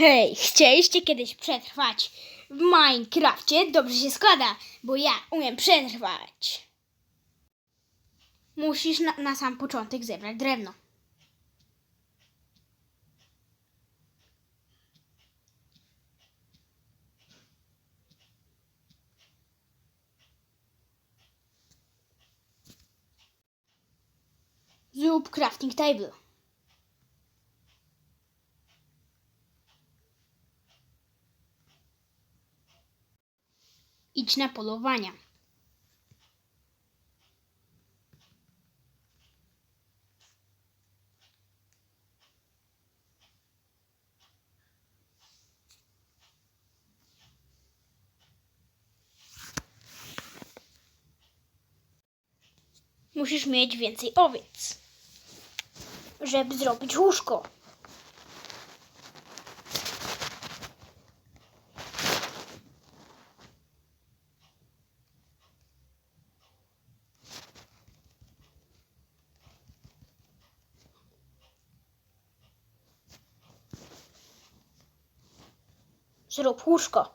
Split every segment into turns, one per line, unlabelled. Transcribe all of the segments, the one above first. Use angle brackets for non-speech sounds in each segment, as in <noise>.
Hej, chcieliście kiedyś przetrwać w Minecrafcie? Dobrze się składa, bo ja umiem przetrwać. Musisz na, na sam początek zebrać drewno. Zrób crafting table. Idź na polowania. Musisz mieć więcej owiec, żeby zrobić łóżko. Zrób łóżko.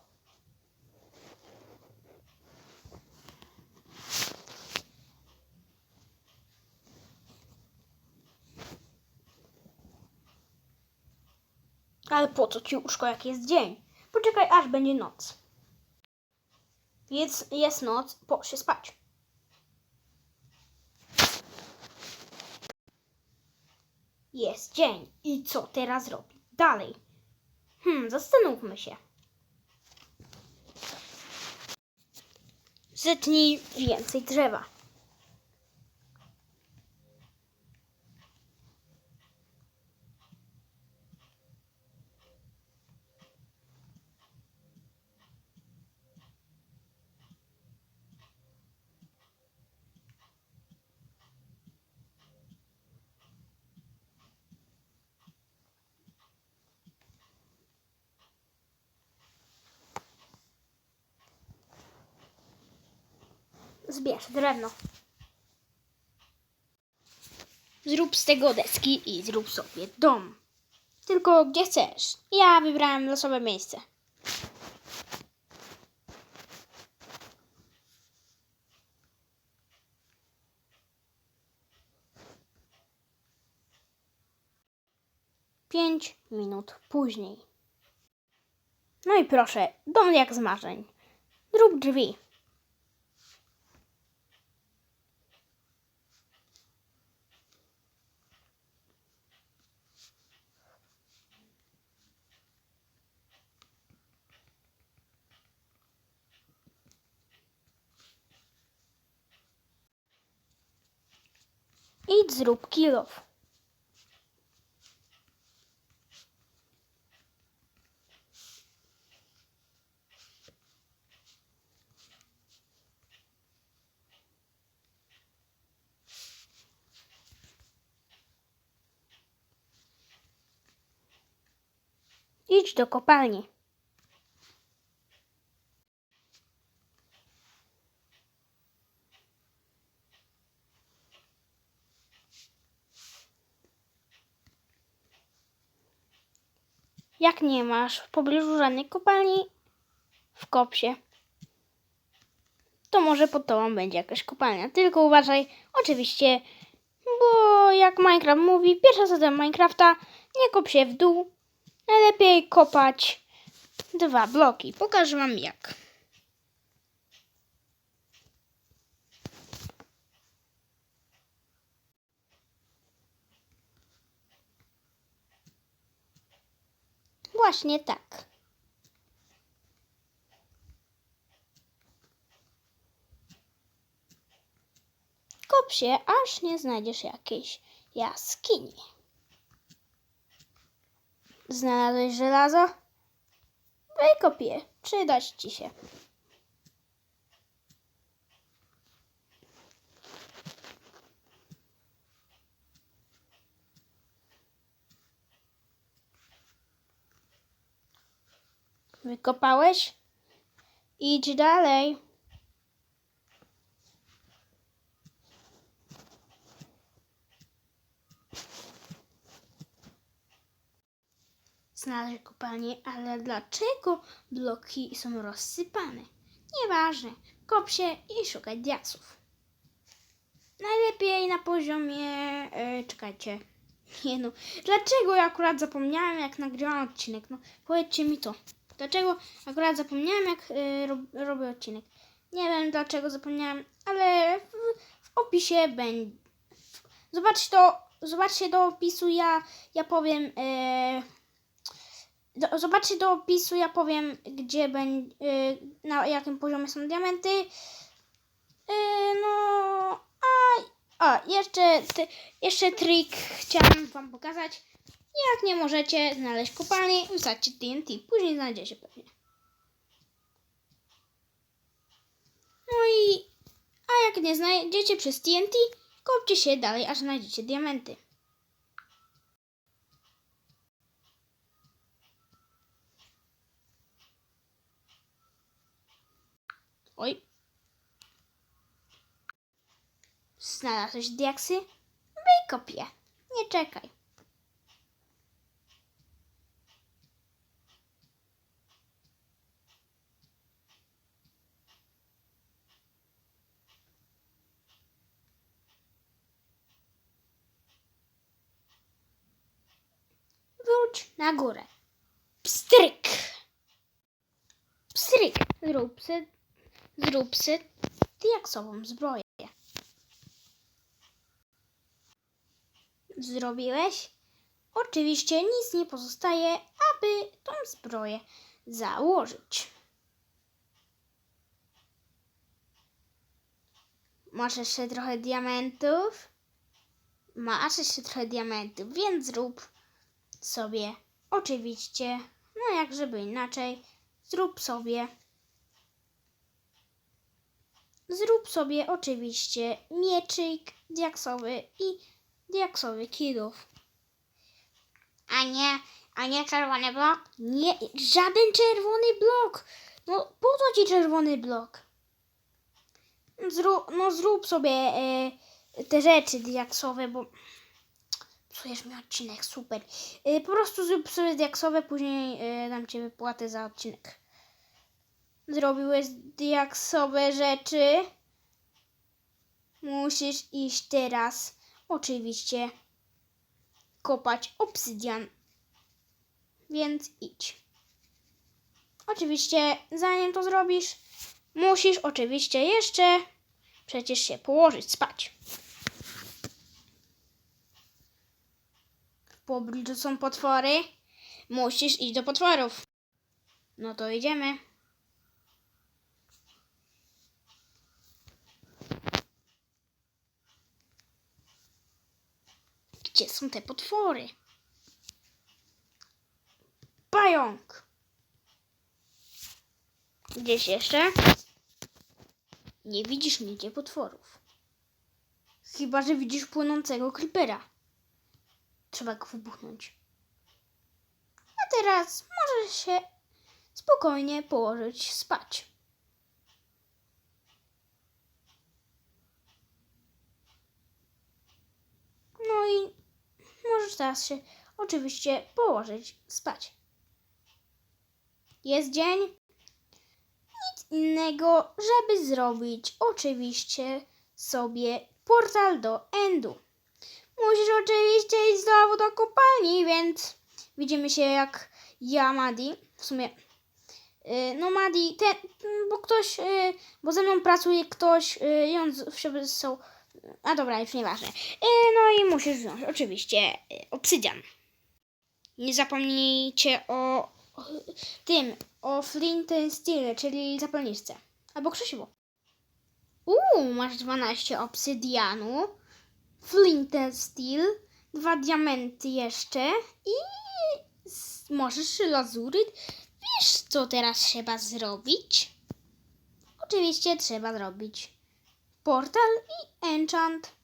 Ale po co ci łóżko, jak jest dzień? Poczekaj, aż będzie noc. Jest, jest noc, poszło się spać. Jest dzień. I co teraz robić? Dalej. Hmm, zastanówmy się. Zetnij więcej drzewa. Zbierz drewno. Zrób z tego deski i zrób sobie dom. Tylko gdzie chcesz. Ja wybrałem losowe miejsce. Pięć minut później. No i proszę, dom jak z marzeń. Zrób drzwi. Idź zrób kilof. Idź do kopalni. Jak nie masz w pobliżu żadnej kopalni, wkop się. To może pod tobą będzie jakaś kopalnia. Tylko uważaj, oczywiście, bo jak Minecraft mówi, pierwsza zasada Minecrafta, nie kop się w dół. Najlepiej kopać dwa bloki. Pokażę wam jak. Właśnie tak. Kop się, aż nie znajdziesz jakiejś jaskini. Znalazłeś żelazo? Wykop je, przydać ci się. Wykopałeś? Idź dalej. znaleźć kopalnię, ale dlaczego bloki są rozsypane? Nieważne, kop się i szukaj diaksów. Najlepiej na poziomie... E, czekajcie. Nie no, dlaczego ja akurat zapomniałem jak nagrywam odcinek? No powiedzcie mi to. Dlaczego akurat zapomniałem jak rob, robię odcinek? Nie wiem dlaczego zapomniałem, ale w, w opisie będzie. Zobaczcie to, zobaczcie do opisu, ja, ja powiem. E, do, zobaczcie do opisu, ja powiem, gdzie będzie, na jakim poziomie są diamenty. E, no, a, a jeszcze, ty, jeszcze trik chciałam Wam pokazać. Jak nie możecie znaleźć kopalni, wsadźcie TNT, później znajdziecie pewnie. No i, a jak nie znajdziecie przez TNT, kopcie się dalej, aż znajdziecie diamenty. Oj. Znalazłeś diaksy? Wykop je. Nie czekaj. Na górę. Pstryk! Pstryk! Zrób se, zrób se diaksową zbroję. Zrobiłeś? Oczywiście nic nie pozostaje, aby tą zbroję założyć. Masz jeszcze trochę diamentów? Masz jeszcze trochę diamentów, więc zrób sobie oczywiście, no jak żeby inaczej, zrób sobie zrób sobie oczywiście mieczyk diaksowy i diaksowy kilów. A nie, a nie czerwony blok? Nie, żaden czerwony blok. No po co ci czerwony blok? Zrób, no zrób sobie e, te rzeczy diaksowe, bo psujesz mi odcinek, super. E, po prostu zrób sobie diaksowe, później e, dam ci wypłatę za odcinek. Zrobiłeś diaksowe rzeczy. Musisz iść teraz, oczywiście, kopać obsydian. Więc idź. Oczywiście, zanim to zrobisz, musisz oczywiście jeszcze przecież się położyć spać. Pobliżu są potwory. Musisz iść do potworów. No to idziemy. Gdzie są te potwory? Pająk. Gdzieś jeszcze? Nie widzisz nigdzie potworów. Chyba, że widzisz płynącego creepera. Trzeba go wybuchnąć. A teraz możesz się spokojnie położyć spać. No i możesz teraz się oczywiście położyć spać. Jest dzień. Nic innego, żeby zrobić oczywiście sobie portal do Endu. Musisz oczywiście iść znowu do kopalni, więc widzimy się jak ja, Madi. W sumie, yy, no Madi, ten, bo ktoś, yy, bo ze mną pracuje ktoś yy, i on z- są, a dobra, już nieważne. No i musisz wziąć oczywiście obsydian. Nie zapomnijcie o, tym, o flint steel, czyli zapalniczce. Albo krzesiwo. Uuu, masz 12 obsydianu, flint steel, dwa diamenty jeszcze i możesz lazuryt. Wiesz, co teraz trzeba zrobić? Oczywiście trzeba zrobić portal i enchant.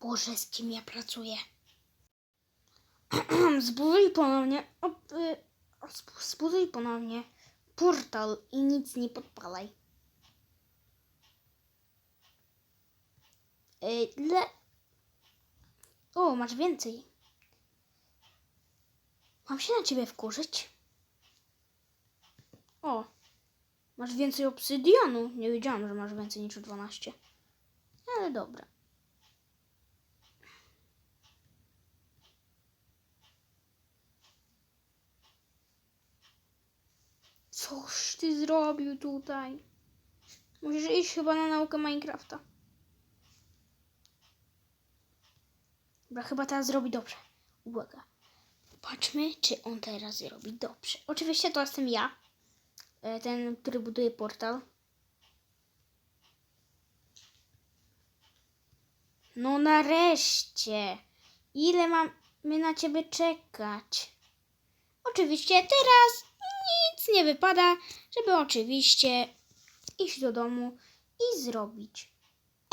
Boże, z kim ja pracuję? <clears throat> Zbuduj ponownie. Y, zbuduj ponownie portal i nic nie podpalaj. Y, le... O, masz więcej. Mam się na ciebie wkurzyć? O, masz więcej obsydianu. Nie wiedziałam, że masz więcej niż 12. Ale dobra. Coż ty zrobił tutaj? Musisz iść chyba na naukę Minecrafta. Dobra, chyba teraz zrobi dobrze. Uwaga. Patrzmy, czy on teraz zrobi dobrze. Oczywiście to jestem ja. E, Ten, który buduje portal. No nareszcie. Ile mamy na ciebie czekać? Oczywiście teraz nic nie wypada, żeby oczywiście iść do domu i zrobić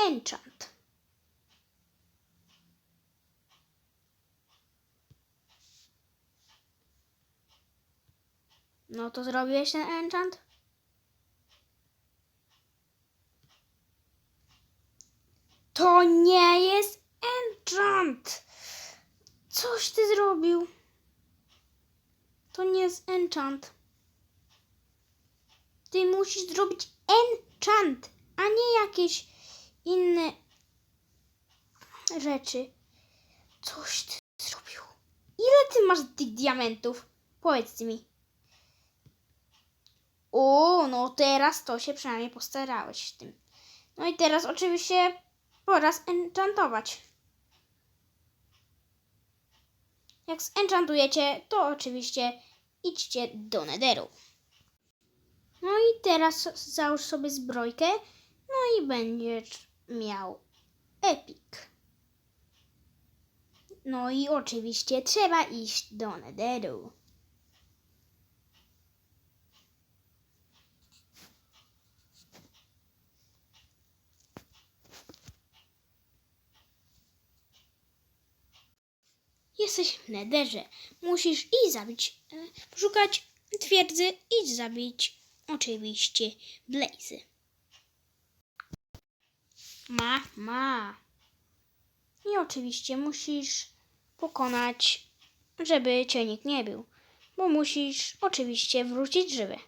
enchant. No to zrobiłeś ten enchant? To nie jest enchant! Coś ty zrobił. To nie jest enchant. Ty musisz zrobić enchant, a nie jakieś inne rzeczy. Coś ty zrobił. Ile ty masz tych diamentów? Powiedz mi. O, no teraz to się przynajmniej postarałeś w tym. No i teraz oczywiście pora zenchantować. Jak zenchantujecie, to oczywiście idźcie do Netheru. No i teraz załóż sobie zbrojkę, no i będziesz miał epic. No i oczywiście trzeba iść do Netheru. Jesteś w Netherze. Musisz i zabić, e, szukać twierdzy i zabić oczywiście Blazy. Ma, ma. I oczywiście musisz pokonać, żeby cię nikt nie bił. Bo musisz oczywiście wrócić żywy.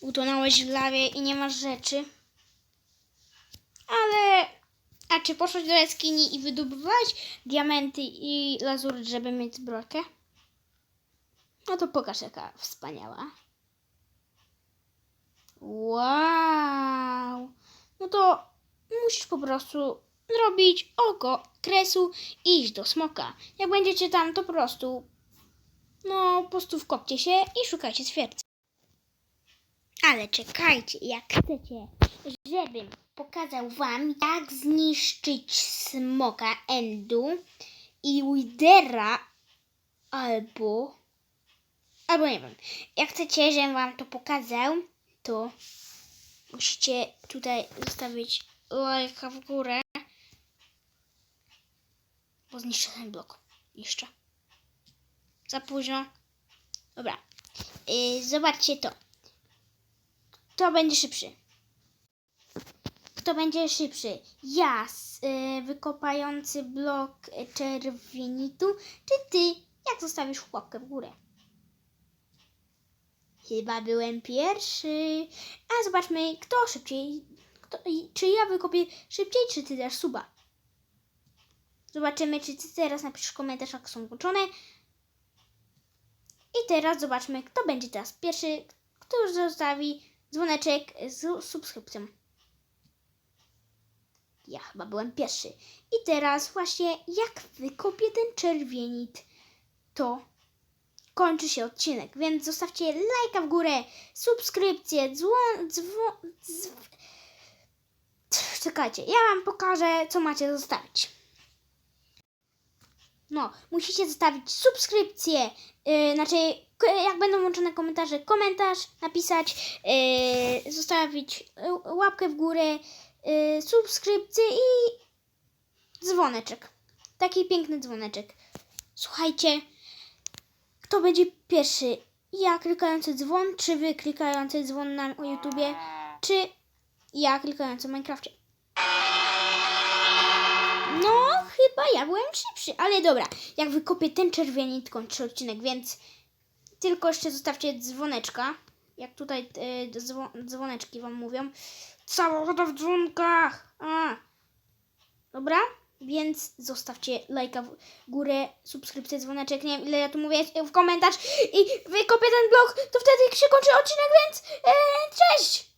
Utonąłeś w lawie i nie masz rzeczy. Ale. A czy poszłeś do jaskini i wydobywałeś diamenty i lazury, żeby mieć zbrojkę? No to pokaż, jaka wspaniała. Wow! No to musisz po prostu zrobić oko kresu i iść do smoka. Jak będziecie tam, to po prostu. No, po prostu wkopcie się i szukajcie twierdzy. Ale czekajcie, jak chcecie, żebym pokazał wam, jak zniszczyć smoka Endu i Widera albo albo nie wiem. Jak chcecie, żebym wam to pokazał, to musicie tutaj zostawić lajka w górę, bo zniszczę ten blok. Jeszcze. Za późno. Dobra. Yy, zobaczcie to. Kto będzie szybszy? Kto będzie szybszy? Ja, y, wykopający blok czerwienitu, czy ty, jak zostawisz łapkę w górę? Chyba byłem pierwszy. A zobaczmy, kto szybciej. Kto, czy ja wykopię szybciej, czy ty dasz suba? Zobaczymy, czy ty teraz napiszesz komentarz, jak są włączone. I teraz zobaczmy, kto będzie teraz pierwszy, kto zostawi dzwoneczek z subskrypcją. Ja chyba byłem pierwszy. I teraz właśnie jak wykopię ten czerwienit, to kończy się odcinek. Więc zostawcie lajka w górę, subskrypcję, dzwon, dzwon, dzw... Czekajcie, ja wam pokażę, co macie zostawić. No, musicie zostawić subskrypcję, yy, znaczy Jak będą włączone komentarze, komentarz napisać, yy, zostawić yy, łapkę w górę, yy, subskrypcję i dzwoneczek. Taki piękny dzwoneczek. Słuchajcie, kto będzie pierwszy? Ja klikający dzwon, czy wy klikający dzwon na YouTubie, czy ja klikający w Minecrafcie? No, chyba ja byłem szybszy, ale dobra. Jak wykopię ten czerwieni, to kończę odcinek, więc tylko jeszcze zostawcie dzwoneczka. Jak tutaj dzwo- dzwoneczki wam mówią. Woda w dzwonkach! A. Dobra? Więc zostawcie lajka w górę, subskrypcję, dzwoneczek, nie wiem ile ja tu mówię, w komentarz i wykopię ten blog, to wtedy się kończy odcinek, więc e, cześć!